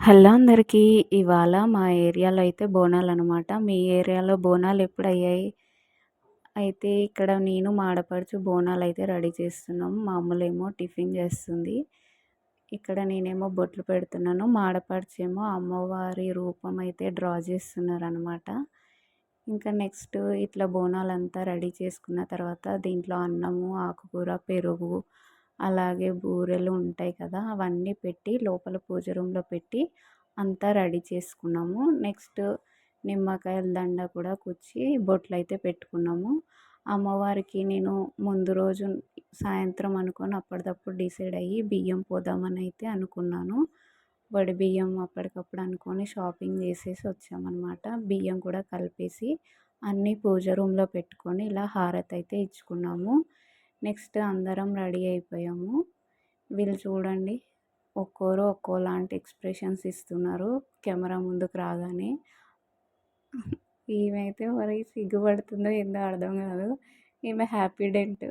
Hello అందరికీ. ఇవాళ మా ఏరియాలో అయితే బోనాలు అనమాట మీ ఏరియాలో బోనాలు ఎప్పుడు అయ్యాయి అయితే ఇక్కడ నేను మా ఆడపడుచు బోనాలు అయితే రెడీ చేస్తున్నాం. మా అమ్ములేమో టిఫిన్ చేస్తుంది. ఇక్కడ నేనేమో బొట్లు పెడుతున్నాను. మా ఆడపడుచు ఏమో అమ్మవారి రూపం అయితే డ్రా చేస్తున్నారు అనమాట ఇంకా నెక్స్ట్ ఇట్లా బోనాలు అంతా రెడీ చేసుకున్న తర్వాత దీంట్లో అన్నము ఆకుకూర పెరుగు అలాగే బూరెలు ఉంటాయి కదా అవన్నీ పెట్టి లోపల పూజ రూమ్లో పెట్టి అంతా రెడీ చేసుకున్నాము. నెక్స్ట్ నిమ్మకాయల దండ కూడా కుచ్చి బొట్లు అయితే పెట్టుకున్నాము. అమ్మవారికి నేను ముందు రోజు సాయంత్రం అనుకొని అప్పటిదప్పుడు డిసైడ్ అయ్యి బియ్యం పోదామని అయితే అనుకున్నాను. వడి బియ్యం అప్పటికప్పుడు అనుకొని షాపింగ్ చేసేసి వచ్చామన్నమాట. బియ్యం కూడా కలిపేసి అన్నీ పూజ రూమ్లో పెట్టుకొని ఇలా హారతి అయితే ఇచ్చుకున్నాము. నెక్స్ట్ అందరం రెడీ అయిపోయాము. వీళ్ళు చూడండి ఒక్కోరు ఒక్కోలాంటి ఎక్స్ప్రెషన్స్ ఇస్తున్నారు. కెమెరా ముందుకు రాగానే ఈమె మరి సిగ్గుపడుతుందో ఏందో అర్థం కాదు. ఈమె హ్యాపీ డెంట్.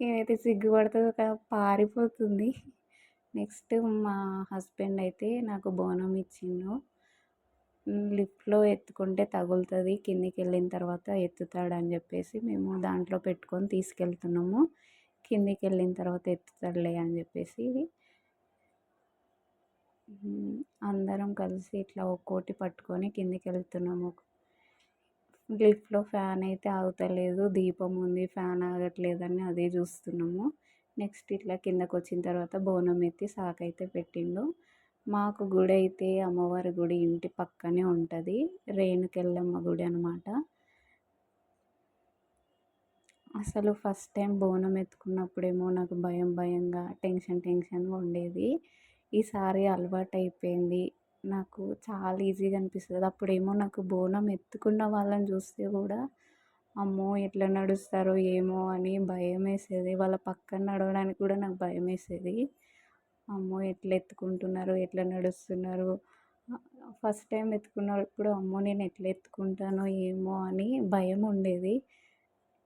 ఈమెతే సిగ్గుపడుతుందో పారిపోతుంది. నెక్స్ట్ మా హస్బెండ్ అయితే నాకు బోనం ఇచ్చిండు. లిఫ్ట్లో ఎత్తుకుంటే తగులుతుంది కిందికి వెళ్ళిన తర్వాత ఎత్తుతాడని చెప్పేసి మేము దాంట్లో పెట్టుకొని తీసుకెళ్తున్నాము. కిందికి వెళ్ళిన తర్వాత ఎత్తుతాడులే అని చెప్పేసి అందరం కలిసి ఇట్లా ఒక్కోటి పట్టుకొని కిందికి వెళ్తున్నాము లిఫ్ట్లో ఫ్యాన్ అయితే ఆగుతలేదు దీపం ఉంది ఫ్యాన్ ఆగట్లేదని అదే చూస్తున్నాము. నెక్స్ట్ ఇట్లా కిందకు వచ్చిన తర్వాత బోనం ఎత్తి సాకైతే పెట్టిండు. మాకు గుడి అయితే అమ్మవారి గుడి ఇంటి పక్కనే ఉంటుంది. రేణుకెళ్ళమ్మ గుడి అనమాట అసలు ఫస్ట్ టైం బోనం ఎత్తుకున్నప్పుడేమో నాకు భయం భయంగా టెన్షన్ టెన్షన్గా ఉండేది. ఈసారి అలవాటు అయిపోయింది నాకు చాలా ఈజీగా అనిపిస్తుంది. అప్పుడేమో నాకు బోనం ఎత్తుకున్న వాళ్ళని చూస్తే కూడా అమ్మో ఎట్లా నడుస్తారో ఏమో అని భయం వేసేది వాళ్ళ పక్కన నడవడానికి కూడా నాకు భయం వేసేది అమ్మో! ఎట్లా ఎత్తుకుంటున్నారు? ఎట్లా నడుస్తున్నారు? ఫస్ట్ టైం ఎత్తుకున్నప్పుడు అమ్మో! నేను ఎట్లా ఎత్తుకుంటానో ఏమో అని భయం ఉండేది.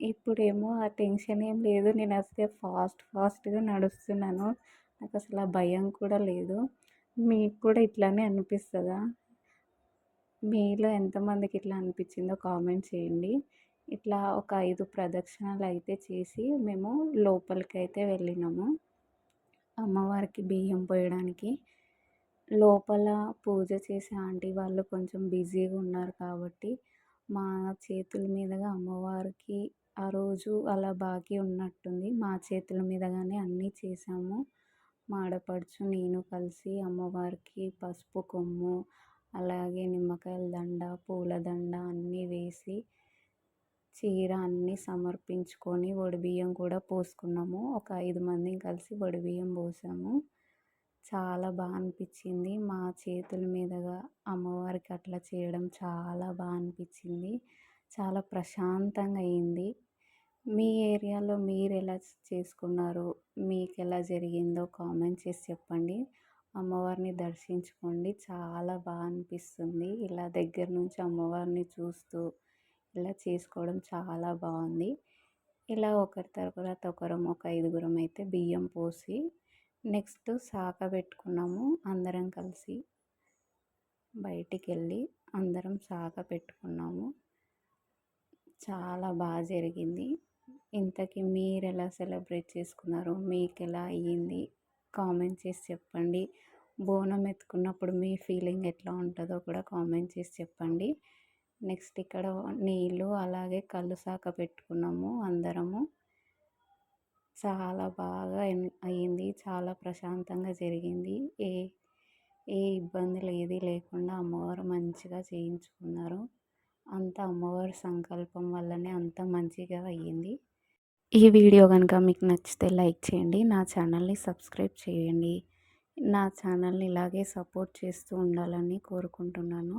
ఇప్పుడేమో ఆ టెన్షన్ ఏం లేదు. నేను అసలు ఫాస్ట్ ఫాస్ట్గా నడుస్తున్నాను. నాకు అసలు ఆ భయం కూడా లేదు. మీకు కూడా ఇట్లానే అనిపిస్తుందా? మీలో ఎంతమందికి ఇట్లా అనిపించిందో కామెంట్ చేయండి. ఇట్లా ఒక ఐదు ప్రదక్షిణలు అయితే చేసి మేము లోపలికి అయితే వెళ్ళినాము. అమ్మవారికి బియ్యం పోయడానికి. లోపల పూజ చేసే ఆంటీ వాళ్ళు కొంచెం బిజీగా ఉన్నారు కాబట్టి మా చేతుల మీదుగా అమ్మవారికి ఆ రోజు అలా బాకీ ఉన్నట్టుంది. మా చేతుల మీదుగానే అన్నీ చేసాము మా ఆడపడుచు నేను కలిసి అమ్మవారికి పసుపు కొమ్ము అలాగే నిమ్మకాయల దండ పూల దండ అన్నీ వేసి చీర అన్నీ సమర్పించుకొని బియ్యం కూడా పోసుకున్నాము. ఒక ఐదు మందిని కలిసి బియ్యం పోసాము. చాలా బాగా అనిపించింది. మా చేతుల మీదుగా అమ్మవారికి అట్లా చేయడం చాలా బాగా అనిపించింది. చాలా ప్రశాంతంగా అయింది. మీ ఏరియాలో మీరు ఎలా చేసుకున్నారు? మీకు ఎలా జరిగిందో కామెంట్ చేసి చెప్పండి. అమ్మవారిని దర్శించుకోండి. చాలా బాగా అనిపిస్తుంది. ఇలా దగ్గర నుంచి అమ్మవారిని చూస్తూ ఇలా చేసుకోవడం చాలా బాగుంది. ఇలా ఒకరి తర్వాత ఒకరం ఒక ఐదుగురం అయితే బియ్యం పోసి నెక్స్ట్ శాఖ పెట్టుకున్నాము. అందరం కలిసి బయటికి వెళ్ళి అందరం శాఖ పెట్టుకున్నాము. చాలా బాగా జరిగింది. ఇంతకీ మీరు ఎలా సెలబ్రేట్ చేసుకున్నారు? మీకు ఎలా అయ్యింది? కామెంట్ చేసి చెప్పండి. బోనం ఎత్తుకున్నప్పుడు మీ ఫీలింగ్ ఎట్లా ఉంటుందో కూడా కామెంట్ చేసి చెప్పండి. నెక్స్ట్ ఇక్కడ నీళ్ళు అలాగే కళ్ళు సాక పెట్టుకున్నాము అందరము. చాలా బాగా అయింది చాలా ప్రశాంతంగా జరిగింది. ఏ ఏ ఇబ్బందులు ఏది లేకుండా అమ్మవారు మంచిగా చేయించుకున్నారు. అంత అమ్మవారి సంకల్పం వల్లనే అంత మంచిగా అయ్యింది. ఈ వీడియో కనుక మీకు నచ్చితే లైక్ చేయండి. నా ఛానల్ని సబ్స్క్రైబ్ చేయండి. నా ఛానల్ని ఇలాగే సపోర్ట్ చేస్తూ ఉండాలని కోరుకుంటున్నాను.